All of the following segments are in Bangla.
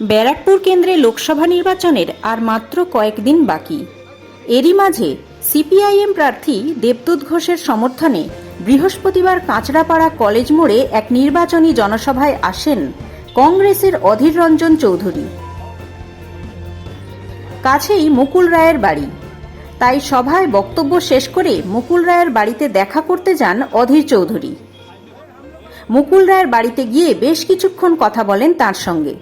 ব্যারাকপুর কেন্দ্রে লোকসভা নির্বাচনের আর মাত্র কয়েকদিন বাকি। এরই মাঝে সিপিআইএম প্রার্থী দেবদূত ঘোষের সমর্থনে বৃহস্পতিবার কাঁচরাপাড়া কলেজ মোড়ে এক নির্বাচনী জনসভায় আসেন কংগ্রেসের অধীর রঞ্জন চৌধুরী। কাছেই মুকুল রায়ের বাড়ি। তাই সভায় বক্তব্য শেষ করে মুকুল রায়ের বাড়িতে দেখা করতে যান অধীর চৌধুরী। মুকুল রায়ের বাড়িতে গিয়ে বেশ কিছুক্ষণ কথা বলেন তার সঙ্গে।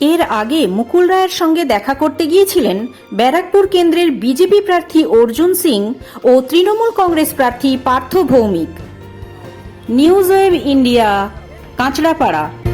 এর আগে মুকুল রায়ের সঙ্গে দেখা করতে গিয়েছিলেন ব্যারাকপুর কেন্দ্রের বিজেপি প্রার্থী অর্জুন সিং ও তৃণমূল কংগ্রেস প্রার্থী Partha Bhowmik. News web India, Kanchrapara.